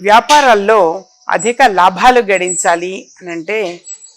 వ్యాపారాల్లో అధిక లాభాలు గడించాలి అని అంటే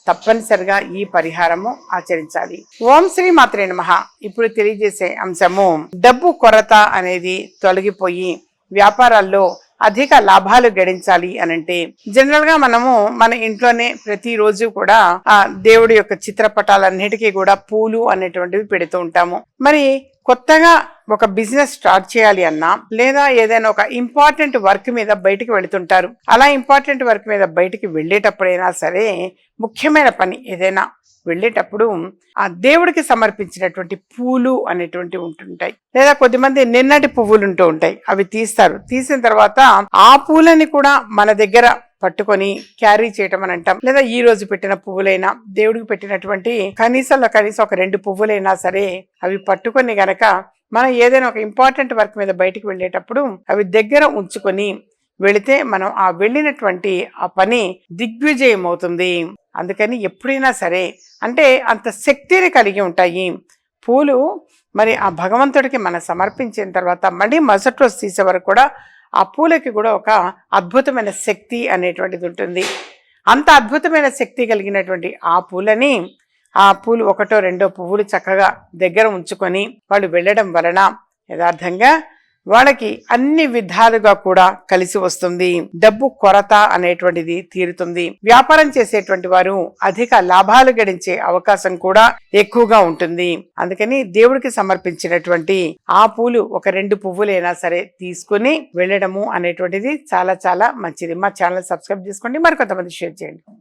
తప్పనిసరిగా ఈ పరిహారము ఆచరించాలి. ఓం శ్రీ మాత్రే నమ. ఇప్పుడు తెలియజేసే అంశము డబ్బు కొరత అనేది తొలగిపోయి వ్యాపారాల్లో అధిక లాభాలు గడించాలి అనంటే జనరల్గా మనము మన ఇంట్లోనే ప్రతిరోజు కూడా ఆ దేవుడి యొక్క చిత్రపటాలన్నిటికీ కూడా పూలు అనేటువంటివి పెడుతూ ఉంటాము. మరి కొత్తగా ఒక బిజినెస్ స్టార్ట్ చేయాలి అన్నా లేదా ఏదైనా ఒక ఇంపార్టెంట్ వర్క్ మీద బయటికి వెళుతుంటారు. అలా ఇంపార్టెంట్ వర్క్ మీద బయటికి వెళ్ళేటప్పుడైనా సరే ముఖ్యమైన పని ఏదైనా వెళ్ళేటప్పుడు ఆ దేవుడికి సమర్పించినటువంటి పూలు అనేటువంటి ఉంటుంటాయి. లేదా కొద్దిమంది నిన్నటి పువ్వులు ఉంటూ ఉంటాయి. అవి తీస్తారు. తీసిన తర్వాత ఆ పూలని కూడా మన దగ్గర పట్టుకొని క్యారీ చేయటం అని అంటాం. లేదా ఈ రోజు పెట్టిన పువ్వులైనా దేవుడికి పెట్టినటువంటి కనీసంలో కనీసం ఒక రెండు పువ్వులైనా సరే అవి పట్టుకొని గనక మనం ఏదైనా ఒక ఇంపార్టెంట్ వర్క్ మీద బయటికి వెళ్ళేటప్పుడు అవి దగ్గర ఉంచుకొని వెళితే మనం ఆ వెళ్ళినటువంటి ఆ పని దిగ్విజయం అవుతుంది అందుకని ఎప్పుడైనా సరే అంటే అంత శక్తిని కలిగి ఉంటాయి. పూలు మరి ఆ భగవంతుడికి మనం సమర్పించిన తర్వాత మళ్ళీ మరుసటి రోజు తీసే వరకు కూడా ఆ పూలకి కూడా ఒక అద్భుతమైన శక్తి అనేటువంటిది ఉంటుంది. అంత అద్భుతమైన శక్తి కలిగినటువంటి ఆ పూలని ఆ పూలు ఒకటో రెండో పువ్వులు చక్కగా దగ్గర ఉంచుకొని వాళ్ళు వెళ్ళడం వలన యథార్థంగా వాళ్ళకి అన్ని విధాలుగా కూడా కలిసి వస్తుంది. డబ్బు కొరత అనేటువంటిది తీరుతుంది. వ్యాపారం చేసేటువంటి వారు అధిక లాభాలు గడించే అవకాశం కూడా ఎక్కువగా ఉంటుంది. అందుకని దేవుడికి సమర్పించినటువంటి ఆ పూలు ఒక రెండు పువ్వులైనా సరే తీసుకుని వెళ్ళడము అనేటువంటిది చాలా చాలా మంచిది. మా ఛానల్ సబ్స్క్రైబ్ చేసుకోండి. మరికొంతమంది షేర్ చేయండి.